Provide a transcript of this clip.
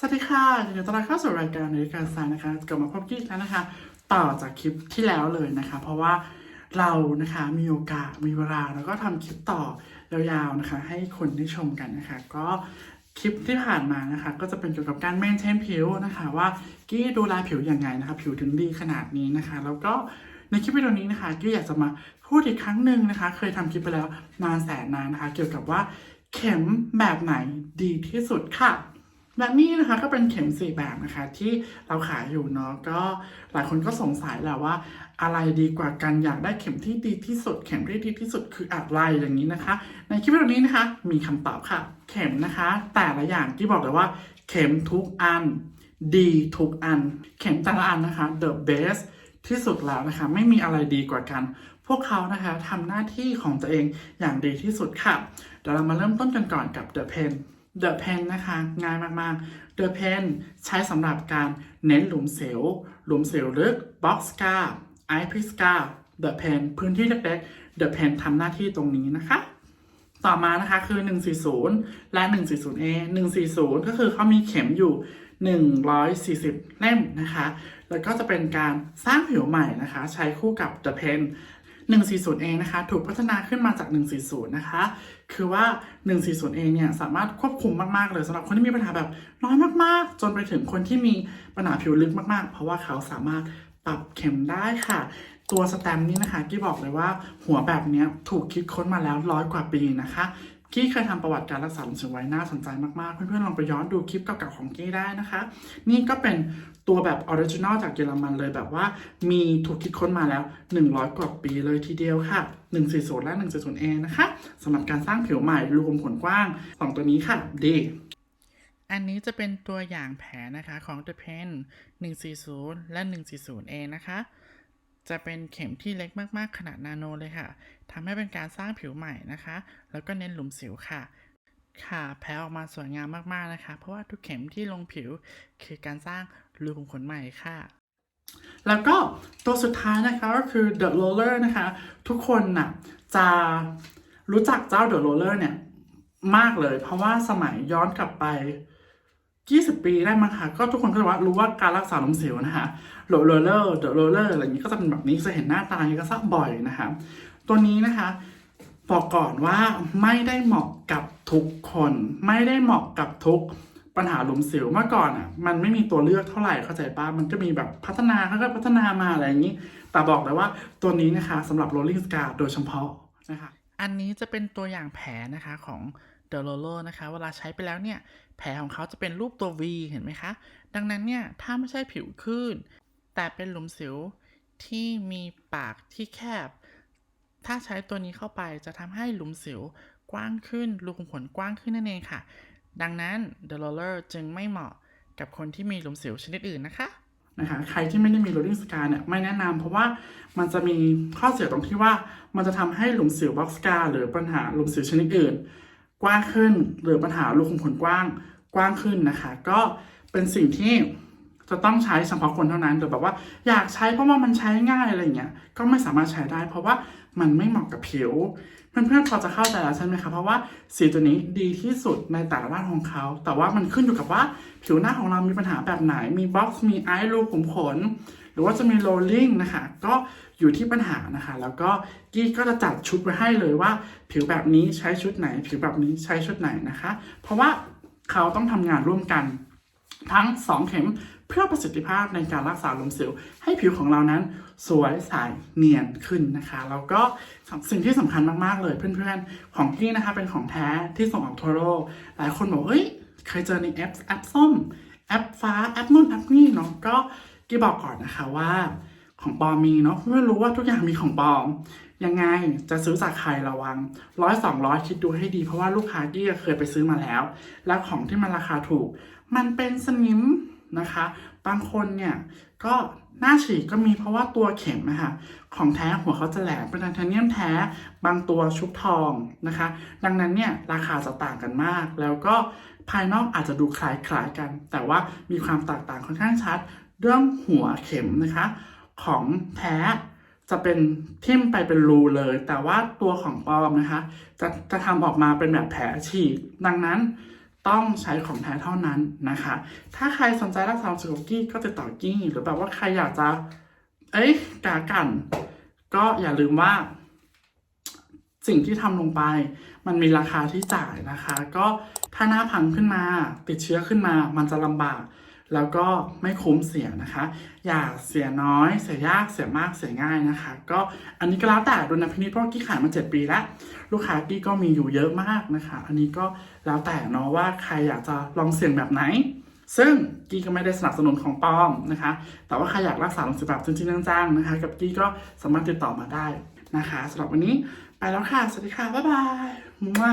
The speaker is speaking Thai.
สวัสดีค่ะยินดีต้อนรับเข้าสู่รายการนรายการสายนะคะกลับมาพบกี้อีกแล้วนะคะ ต่อจากคลิปที่แล้วเลยนะคะ เพราะว่าเรานะคะมีโอกาสมีเวลาแล้วก็ทำคลิปต่อยาวๆนะคะ ให้คนได้ชมกันนะคะ ก็คลิปที่ผ่านมานะคะ ก็จะเป็นเกี่ยวกับการแมนเทนผิวนะคะ ว่ากี้ดูแลผิวยังไงนะคะ ผิวถึงดีขนาดนี้นะคะ แล้วก็ในคลิปวิดีโอนี้นะคะกี้อยากจะมาพูดอีกครั้งหนึ่งนะคะ เคยทำคลิปไปแล้วนานแสนนานนะคะ เกี่ยวกับว่าเข็มแบบไหนดีที่สุดค่ะ และนี่นะคะก็เป็นเข็มสี่แบบนะคะที่เราขายอยู่เนาะก็หลายคนก็สงสัยแหละว่า อะไรดีกว่ากันอยากได้เข็มที่ดีที่สุด เข็มที่ดีที่สุดคืออะไรอย่างนี้นะคะ ในคลิปวิดีโอนี้นะคะ มีคำตอบค่ะ เข็มนะคะ แต่ละอย่างที่บอกเลยว่า เข็มทุกอัน ดีทุกอัน เข็มแต่ละอันนะคะ the best ที่สุดแล้วนะคะ ไม่มีอะไรดีกว่ากัน พวกเขานะคะทำหน้าที่ของตัวเองอย่างดีที่สุดค่ะเดี๋ยวเรามาเริ่มต้นกันก่อนกับ The Pen The Pen นะคะง่ายมากๆ The Pen ใช้สำหรับการเน้นหลุมเซลล์หลุมเซลล์ลึก Box Scar Eye p r i Scar The Pen พื้นที่เล็กๆ The Pen ทำหน้าที่ตรงนี้นะคะต่อมานะคะคือ 140 และ 140A 140 ก็คือเขามีเข็มอยู่ 140 เล่มนะคะ แล้วก็จะเป็นการสร้างผิวใหม่นะคะ ใช้คู่กับ The Pen 140A นะคะ ถูกพัฒนาขึ้นมาจาก 140 นะคะ คือว่า 140A เนี่ยสามารถควบคุมมากๆเลยสำหรับคนที่มีปัญหาแบบน้อยมากๆ จนไปถึงคนที่มีปัญหาผิวลึกมากๆ เพราะว่าเขาสามารถปรับเข็มได้ค่ะตัวสแตมป์นี้นะคะที่บอกเลยว่าหัวแบบนี้ถูกคิดค้นมาแล้วร้อยกว่าปีนะคะ กี้เคยทำประวัติการรักษาหลุมสิวไว้น่าสนใจมากๆ เพื่อนๆลองไปย้อนดูคลิปเก่าๆของกี้ได้นะคะ นี่ก็เป็นตัวแบบออริจินอลจากเยอรมันเลยแบบว่ามีถูกคิดค้นมาแล้ว 100 กว่าปีเลยทีเดียวค่ะ 140 และ 140A นะคะสำหรับการสร้างผิวใหม่รูขุมขนกว้างสองตัวนี้ค่ะดีอันนี้จะเป็นตัวอย่างแผลนะคะของ The Pen 140 และ 140A นะคะ จะเป็นเข็มที่เล็กมากๆ ขนาดนาโนเลยค่ะทำให้เป็นการสร้างผิวใหม่นะคะ แล้วก็เน้นหลุมสิวค่ะ ค่ะแผลออกมาสวยงามมากๆนะคะ เพราะว่าทุกเข็มที่ลงผิวคือการสร้างรูขุมขนใหม่ค่ะ แล้วก็ตัวสุดท้ายนะคะก็คือ The Roller นะคะ ทุกคนน่ะจะรู้จักเจ้า The Roller เนี่ยมากเลย เพราะว่าสมัยย้อนกลับไป 20 ปีได้มั้งคะก็ทุกคนก็รู้ว่ารู้ว่าการรักษาลุมสิวนะคะโรลเลอร์เดอะโรลเลอร์อะไรอย่างนี้ก็จะเป็นแบบนี้จะเห็นหน้าตาอย่างนี้ก็ซักบ่อยนะคะ ตัวนี้นะคะบอกก่อนว่าไม่ได้เหมาะกับทุกคน ไม่ได้เหมาะกับทุกปัญหาหลุมสิวเมื่อก่อนอะ มันไม่มีตัวเลือกเท่าไหร่เข้าใจป้ะมันก็มีแบบพัฒนาเขาก็พัฒนามาอะไรอย่างนี้ แต่บอกเลยว่าตัวนี้นะคะสำหรับ rolling scar โดยเฉพาะนะคะ อันนี้จะเป็นตัวอย่างแผลนะคะของ The r o l l e r นะคะ เวลาใช้ไปแล้วเนี่ย แผลของเขาจะเป็นรูปตัว V เห็นไหมคะ ดังนั้นเนี่ย ถ้าไม่ใช่ผิวคลื่นแต่เป็นหลุมสิวที่มีปากที่แคบ ถ้าใช้ตัวนี้เข้าไปจะทำให้หลุมสิวกว้างขึ้น รูขุมขนกว้างขึ้นนั่นเองค่ะ ดังนั้น The Roller จึงไม่เหมาะกับคนที่มีหลุมสิวชนิดอื่นนะคะนะคะใครที่ไม่ได้มี rolling scar เนี่ยไม่แนะนำเพราะว่ามันจะมีข้อเสียตรงที่ว่ามันจะทำให้หลุมสิว box scar หรือปัญหาหลุมสิวชนิดอื่น กว้างขึ้น หรือปัญหารูขุมขนกว้างกว้างขึ้นนะคะ ก็เป็นสิ่งที่จะต้องใช้เฉพาะคนเท่านั้นหรือแบบว่าอยากใช้เพราะว่ามันใช้ง่ายอะไรเงี้ยก็ไม่สามารถใช้ได้ เพราะว่ามันไม่เหมาะกับผิวเพื่อนๆพอจะเข้าใจแล้วใช่ไหมคะเพราะว่าสีตัวนี้ดีที่สุดในแต่ละด้านของเขา แต่ว่ามันขึ้นอยู่กับว่าผิวหน้าของเรามีปัญหาแบบไหน มีบ็อกซ์มีไอรูขุมขน รือว่าจะมีโรลลิ่งนะคะก็อยู่ที่ปัญหานะคะ แล้วก็กี้ก็จะจัดชุดไว้ให้เลยว่า ผิวแบบนี้ใช้ชุดไหน ผิวแบบนี้ใช้ชุดไหนนะคะ เพราะว่าเขาต้องทำงานร่วมกัน ทั้ง 2 เข็มเพื่อประสิทธิภาพในการรักษาลมสิว ให้ผิวของเรานั้นสวยใสเนียนขึ้นนะคะ แล้วก็สิ่งที่สำคัญมากๆเลยเพื่อนๆ ของพี่นะคะเป็นของแท้ที่ส่งออกทั่วโลกหลายคนบอกเอ้ยเคยเจอในแอปแอปส้มแอปฟ้าแอปนู่นแอปนี่เนาะก็ กี้บอกก่อนนะคะว่าของปลอมมีเนาะเพื่อรู้ว่าทุกอย่างมีของปลอม ยังไงจะซื้อจากใครระวังร้อยสองร้อยคิดดูให้ดีเพราะว่าลูกค้ากี้เคยไปซื้อมาแล้ว แล้วของที่มันราคาถูก มันเป็นสนิมนะคะ บางคนเนี่ยก็หน้าฉีกก็มีเพราะว่าตัวเข็มนะคะของแท้หัวเขาจะแหลมเป็นไทเทเนียมแท้ บางตัวชุบทองนะคะ ดังนั้นเนี่ยราคาจะต่างกันมาก แล้วก็ภายนอกอาจจะดูคล้ายๆกัน แต่ว่ามีความแตกต่างค่อนข้างชัด เรื่องหัวเข็มนะคะ ของแท้จะเป็นทิ่มไปเป็นรูเลย แต่ว่าตัวของปลอมนะคะ จะจะทำออกมาเป็นแบบแผลฉีกดังนั้นต้องใช้ของแท้เท่านั้นนะคะ ถ้าใครสนใจรักษาสุขกี้ก็ติดต่อกี้ หรือแบบว่าใครอยากจะ เอ้ยกากัน ก็อย่าลืมว่า สิ่งที่ทำลงไป มันมีราคาที่จ่ายนะคะ ก็ถ้าหน้าพังขึ้นมา ติดเชื้อขึ้นมา มันจะลำบาก แล้วก็ไม่คุ้มเสียนะคะ อย่าเสียน้อย เสียยากเสียมากเสียง่ายนะคะ ก็อันนี้ก็แล้วแต่ดุลพินิจเพราะกี้ขายมา7ปีแล้ว ลูกค้ากี้ก็มีอยู่เยอะมากนะคะ อันนี้ก็แล้วแต่เนาะว่าใครอยากจะลองเสี่ยงแบบไหน ซึ่งกี้ก็ไม่ได้สนับสนุนของปลอมนะคะ แต่ว่าใครอยากรักษาลงสิแบบจริงๆจังๆนะคะ กับกี้ก็สามารถติดต่อมาได้นะคะสำหรับวันนี้ไปแล้วค่ะ สวัสดีค่ะ บ๊ายบายมั่ว